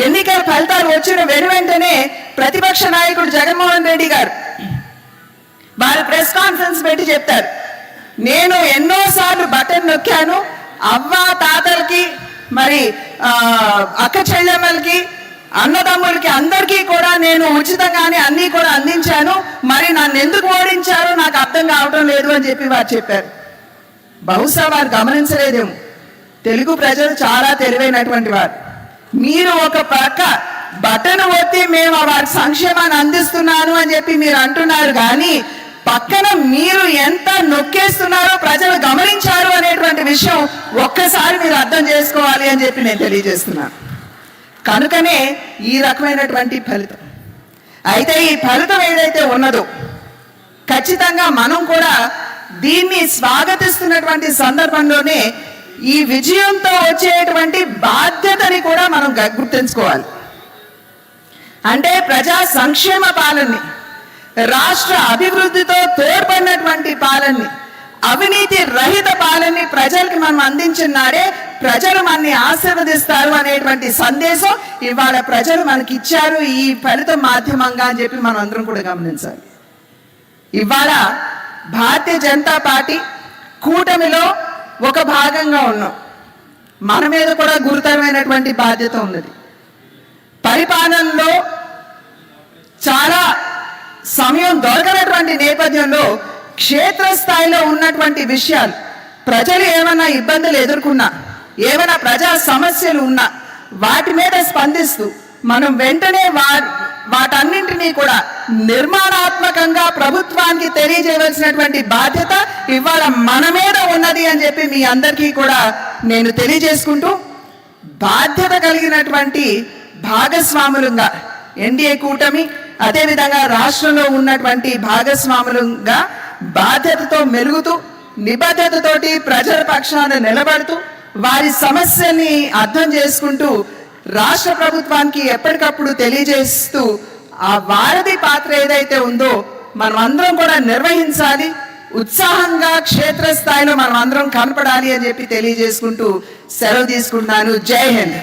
ఎన్నికల ఫలితాలు వచ్చిన వెను వెంటనే ప్రతిపక్ష నాయకుడు జగన్మోహన్ రెడ్డి గారు వారు ప్రెస్ కాన్ఫరెన్స్ పెట్టి చెప్తారు. నేను ఎన్నోసార్లు బటన్ నొక్కాను అవ్వ తాతలకి మరి అక్క చెల్లెమ్మలకి అన్నదమ్ములకి అందరికీ కూడా నేను ఉచితంగానే అన్నీ కూడా అందించాను. మరి నన్ను ఎందుకు ఓడించారో నాకు అర్థం కావడం లేదు అని చెప్పి వారు చెప్పారు. బహుశా వారు గమనించలేదేమో. తెలుగు ప్రజలు చాలా తెలివైనటువంటి వారు. మీరు ఒక పక్క బటన్ ఒత్తి మేము వారి సంక్షేమాన్ని అందిస్తున్నాను అని చెప్పి మీరు అంటున్నారు కానీ పక్కన మీరు ఎంత నొక్కేస్తున్నారో ప్రజలు గమనించారు అనేటువంటి విషయం ఒక్కసారి మీరు అర్థం చేసుకోవాలి అని చెప్పి నేను తెలియజేస్తున్నాను. కనుకనే ఈ రకమైనటువంటి ఫలితం. అయితే ఈ ఫలితం ఏదైతే ఉన్నదో ఖచ్చితంగా మనం కూడా దీన్ని స్వాగతిస్తున్నటువంటి సందర్భంలోనే ఈ విజయంతో వచ్చేటువంటి బాధ్యతని కూడా మనం గ- గుర్తుంచుకోవాలి. అంటే ప్రజా సంక్షేమ పాలనని రాష్ట్ర అభివృద్ధితో తోడ్పడినటువంటి పాలనని అవినీతి రహిత పాలనని ప్రజలకి మనం అందించినారే ప్రజలు మనని ఆశీర్వదిస్తారు అనేటువంటి సందేశం ఇవాళ ప్రజలు మనకి ఇచ్చారు. ఈ ఫలితం మాధ్యమంగా అని చెప్పి మనం అందరం కూడా గమనించాలి. ఇవాళ భారతీయ జనతా పార్టీ కూటమిలో ఒక భాగంగా ఉన్నాం. మన మీద కూడా గురుతరమైనటువంటి బాధ్యత ఉన్నది. పరిపాలనలో చాలా సమయం దొరకనటువంటి నేపథ్యంలో క్షేత్రస్థాయిలో ఉన్నటువంటి విషయాలు ప్రజలు ఏమైనా ఇబ్బందులు ఎదుర్కొన్నా ఏమైనా ప్రజా సమస్యలు ఉన్నా వాటి మీద స్పందిస్తూ మనం వెంటనే వా వాటన్నింటినీ కూడా నిర్మాణాత్మకంగా ప్రభుత్వానికి తెలియజేయవలసినటువంటి బాధ్యత ఇవాళ మనమే మీద అని చెప్పి మీ అందరికీ కూడా నేను తెలియజేసుకుంటూ బాధ్యత కలిగినటువంటి భాగస్వాములుగా ఎన్డీఏ కూటమి అదేవిధంగా రాష్ట్రంలో ఉన్నటువంటి భాగస్వాములుగా బాధ్యతతో మెరుగుతూ నిబద్ధతతోటి ప్రజల పక్షాన నిలబడుతూ వారి సమస్యని అర్థం చేసుకుంటూ రాష్ట్ర ప్రభుత్వానికి ఎప్పటికప్పుడు తెలియజేస్తూ ఆ వారధి పాత్ర ఏదైతే ఉందో మనం అందరం కూడా నిర్వహించాలి. ఉత్సాహంగా క్షేత్రస్థాయిలో మనం అందరం కనపడాలి అని చెప్పి తెలియజేసుకుంటూ సెలవు తీసుకుంటున్నాను. జై హింద్.